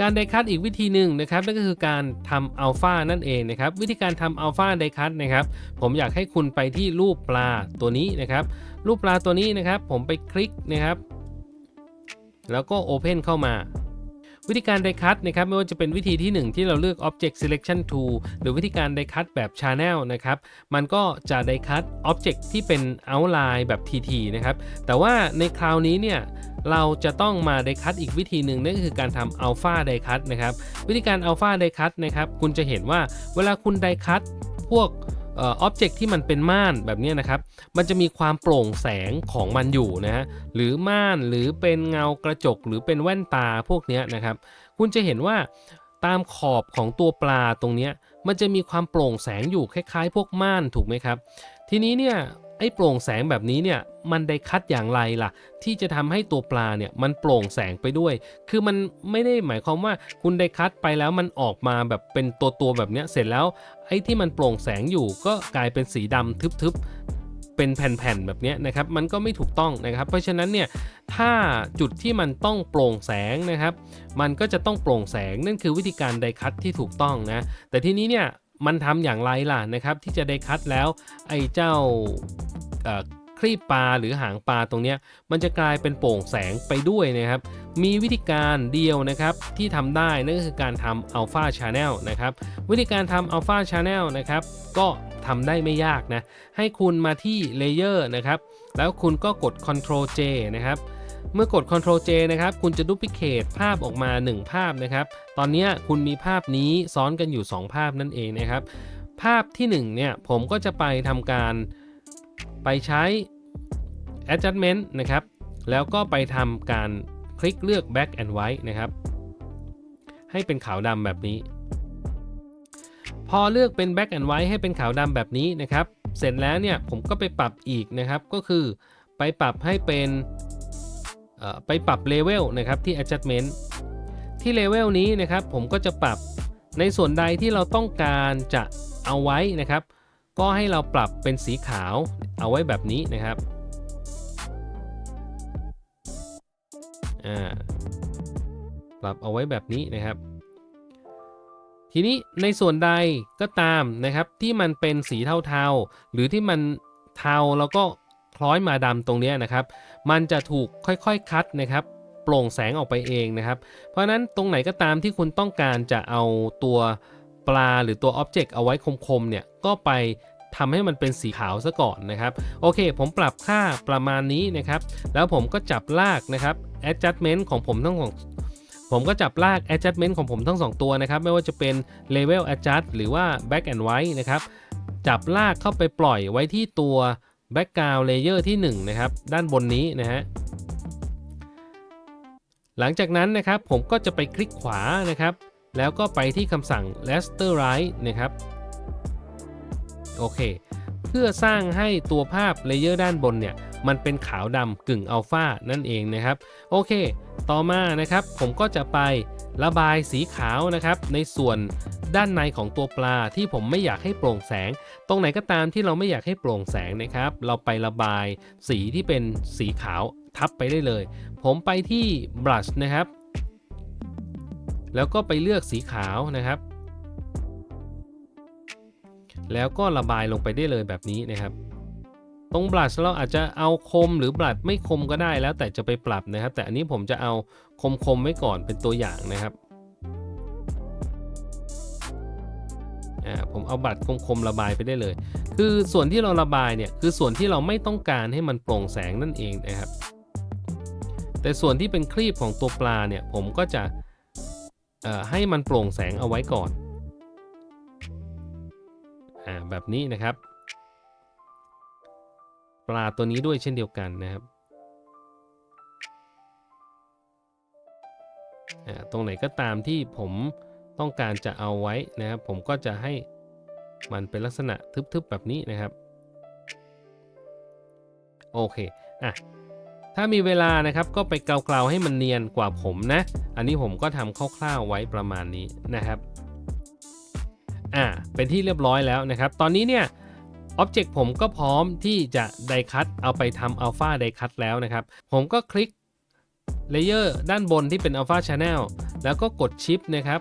การไดคัตอีกวิธีหนึ่งนะครับนั่นก็คือการทำอัลฟานั่นเองนะครับวิธีการทำอัลฟาไดคัตนะครับผมอยากให้คุณไปที่รูปปลาตัวนี้นะครับรูปปลาตัวนี้นะครับผมไปคลิกนะครับแล้วก็ Open เข้ามา วิธีการไดคัตนะครับไม่ว่าจะเป็นวิธีที่ 1 ที่เราเลือก Object Selection Tool หรือวิธีการไดคัตแบบ Channel นะครับมันก็จะไดคัต Object ที่เป็น Outline แบบ TT นะครับแต่ว่าในคราวนี้เนี่ยเราจะต้องมาไดคัตอีกวิธีหนึ่งนั่นก็คือการทำอัลฟาไดคัตนะครับวิธีการอัลฟาไดคัตนะครับคุณจะเห็นว่าเวลาคุณไดคัตพวก ออบเจกต์ที่มันเป็นม่านแบบนี้นะครับ มันจะมีความโปร่งแสงของมันอยู่นะฮะ หรือม่านหรือเป็นเงากระจกหรือเป็นแว่นตาพวกนี้นะครับ คุณจะเห็นว่าตามขอบของตัวปลาตรงนี้มันจะมีความโปร่งแสงอยู่คล้ายๆ พวกม่านถูกไหมครับ ทีนี้เนี่ย ไอ้โปร่งแสงแบบนี้เนี่ยมันได้คัดอย่างไรล่ะ ที่จะทำให้ตัวปลาเนี่ยมันโปร่งแสงไปด้วย คือมันไม่ได้หมายความว่าคุณได้คัดไปแล้วมันออกมาแบบเป็นตัวตัวแบบเนี้ยเสร็จแล้วไอ้ที่มันโปร่งแสงอยู่ก็กลายเป็นสีดำทึบๆเป็นแผ่นๆแบบนี้นะครับมันก็ไม่ถูกต้องนะครับ เพราะฉะนั้นเนี่ยถ้าจุดที่มันต้องโปร่งแสงนะครับ มันก็จะต้องโปร่งแสงนั่นคือวิธีการไดคัตที่ถูกต้องนะแต่ทีนี้เนี่ยมันทำอย่างไรล่ะนะครับ ที่จะไดคัตแล้วไอ้เจ้า ครีบปลาหรือหางปลาตรงนี้มันจะกลายเป็นโปร่งแสงไปด้วยนะครับ มีวิธีการเดียวนะครับที่ทำได้นั่นก็คือการทำ Alpha Channel นะครับวิธีการทำ Alpha Channel นะครับก็ทำได้ไม่ยากนะ ให้คุณมาที่ Layer นะครับแล้วคุณก็กด Ctrl J นะครับเมื่อกด Ctrl J นะครับ คุณจะดูพิเคทภาพออกมา 1 ภาพนะครับ ตอนนี้คุณมีภาพนี้ซ้อนกันอยู่ 2 ภาพนั่นเองนะครับ ภาพที่1เนี่ยผมก็จะไปทำการ ไปใช้ adjustment นะครับ แล้วก็ไปทำการคลิกเลือก black and white นะครับ ให้เป็นขาวดำแบบนี้ พอเลือกเป็น black and white ให้เป็นขาวดำแบบนี้นะครับ เสร็จแล้วเนี่ยผมก็ไปปรับอีกนะครับ ก็คือไปปรับให้เป็นไปปรับเลเวลนะครับที่ adjustment ที่เลเวลนี้นะครับ ผมก็จะปรับในส่วนใดที่เราต้องการจะเอาไว้นะครับ ก็ให้เราปรับเป็นสีขาว เอาไว้แบบนี้นะครับอ่าปรับเอาไว้แบบนี้นะครับ ทีนี้ในส่วนใดก็ตามนะครับที่มันเป็นสีเทาๆ หรือที่มันเทาแล้วก็คล้อยมาดำตรงนี้นะครับ มันจะถูกค่อยๆคัดนะครับโปร่งแสงออกไปเองนะครับ เพราะนั้นตรงไหนก็ตามที่คุณต้องการจะเอาตัวปลาหรือตัวอ็อบเจกต์เอาไว้คมๆเนี่ยก็ไป ทำให้มันเป็นสีขาวซะก่อนนะครับ โอเค ผมปรับค่าประมาณนี้นะครับ แล้วผมก็จับลากนะครับ adjustment ของผมทั้งสองผมก็จับลาก adjustment ของผมทั้ง 2 ตัวนะครับ ไม่ว่าจะเป็น level adjust หรือว่า back and white นะครับ จับลากเข้าไปปล่อยไว้ที่ตัว background layer ที่ 1 นะครับ ด้านบนนี้นะฮะหลังจากนั้นนะครับผมก็จะไปคลิกขวานะครับ แล้วก็ไปที่คำสั่ง rasterize นะครับ โอเค เพื่อสร้างให้ตัวภาพเลเยอร์ด้านบนเนี่ย มันเป็นขาวดำกึ่งอัลฟานั่นเองนะครับ โอเค ต่อมานะครับ ผมก็จะไประบายสีขาวนะครับ ในส่วนด้านในของตัวปลาที่ผมไม่อยากให้โปร่งแสง ตรงไหนก็ตามที่เราไม่อยากให้โปร่งแสงนะครับ เราไประบายสีที่เป็นสีขาวทับไปได้เลย ผมไปที่ brush นะครับ แล้วก็ไปเลือกสีขาวนะครับ แล้วก็ระบายลงไปได้เลยแบบนี้นะครับ ตรงบลัชเราอาจจะเอาคมหรือบลัชไม่คมก็ได้แล้วแต่จะไปปรับนะครับ แต่อันนี้ผมจะเอาคมคมไว้ก่อนเป็นตัวอย่างนะครับผมเอาบัตรคมคมๆระบายไปได้เลย คือส่วนที่เราระบายเนี่ยคือส่วนที่เราไม่ต้องการให้มันโปร่งแสงนั่นเองนะครับ แต่ส่วนที่เป็นครีบของตัวปลาเนี่ยผมก็จะให้มันโปร่งแสงเอาไว้ก่อน อ่าแบบนี้นะครับ ปลาตัวนี้ด้วยเช่นเดียวกันนะครับตรงไหนก็ตามที่ผมต้องการจะเอาไว้นะครับ ผมก็จะให้มันเป็นลักษณะทึบๆแบบนี้นะครับ โอเคอะถ้ามีเวลานะครับก็ไปเกลาๆให้มันเนียนกว่าผมนะ อันนี้ผมก็ทำคร่าวๆไว้ประมาณนี้นะครับ อ่าเป็นที่เรียบร้อยแล้วนะครับ ตอนนี้เนี่ยอ็อบเจกต์ผมก็พร้อมที่จะไดคัตเอาไปทำอัลฟาไดคัตแล้วนะครับ ผมก็คลิกเลเยอร์ด้านบนที่เป็น Alpha Channel แล้วก็กดชิปนะครับ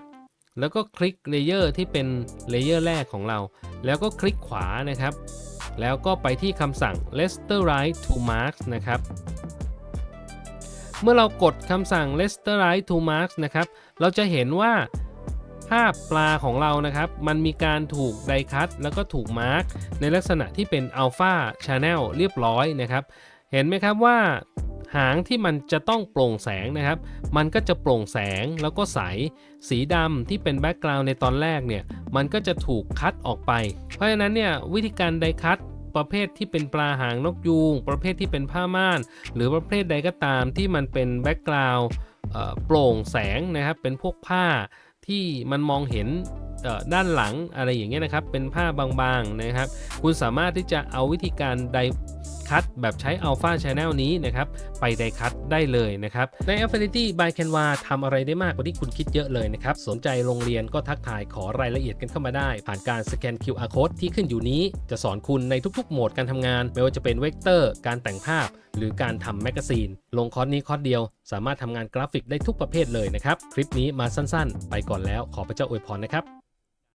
แล้วก็คลิกเลเยอร์ที่เป็นเลเยอร์แรกของเรา แล้วก็คลิกขวานะครับ แล้วก็ไปที่คำสั่ง Rasterize to Marks นะครับ เมื่อเรากดคำสั่ง Rasterize to Marks นะครับ เราจะเห็นว่า ภาพปลาของเรานะครับ มันมีการถูกไดคัตแล้วก็ถูกมาร์กในลักษณะที่เป็น Alpha Channel เรียบร้อยนะครับ เห็นไหมครับว่าหางที่มันจะต้องโปร่งแสงนะครับ มันก็จะโปร่งแสงแล้วก็ใส สีดำที่เป็นแบ็กกราวน์ในตอนแรกเนี่ย มันก็จะถูกคัดออกไป เพราะฉะนั้นเนี่ยวิธีการไดคัตประเภทที่เป็นปลาหางนกยูง ประเภทที่เป็นผ้าม่าน หรือประเภทใดก็ตามที่มันเป็นแบ็กกราวน์โปร่งแสงนะครับ เป็นพวกผ้า ที่มันมองเห็นด้านหลังอะไรอย่างเงี้ยนะครับ เป็นผ้าบางๆนะครับ คุณสามารถที่จะเอาวิธีการได คัตแบบใช้ Alpha Channel นี้นะครับไปไดคัตได้เลยนะครับใน Affinity by Canva ทำอะไรได้มากกว่าที่คุณคิดเยอะเลยนะครับสนใจโรงเรียนก็ทักทายขอรายละเอียดกันเข้ามาได้ ผ่านการสแกน QR Code ที่ขึ้นอยู่นี้ จะสอนคุณในทุกๆโหมดการทำงาน ไม่ว่าจะเป็นเวกเตอร์ การแต่งภาพ หรือการทำแมกกาซีน ลงคอร์สนี้คอร์สเดียว สามารถทำงานกราฟิกได้ทุกประเภทเลยนะครับคลิปนี้มาสั้นๆ ไปก่อนแล้วขอพระเจ้าอวยพรนะครับ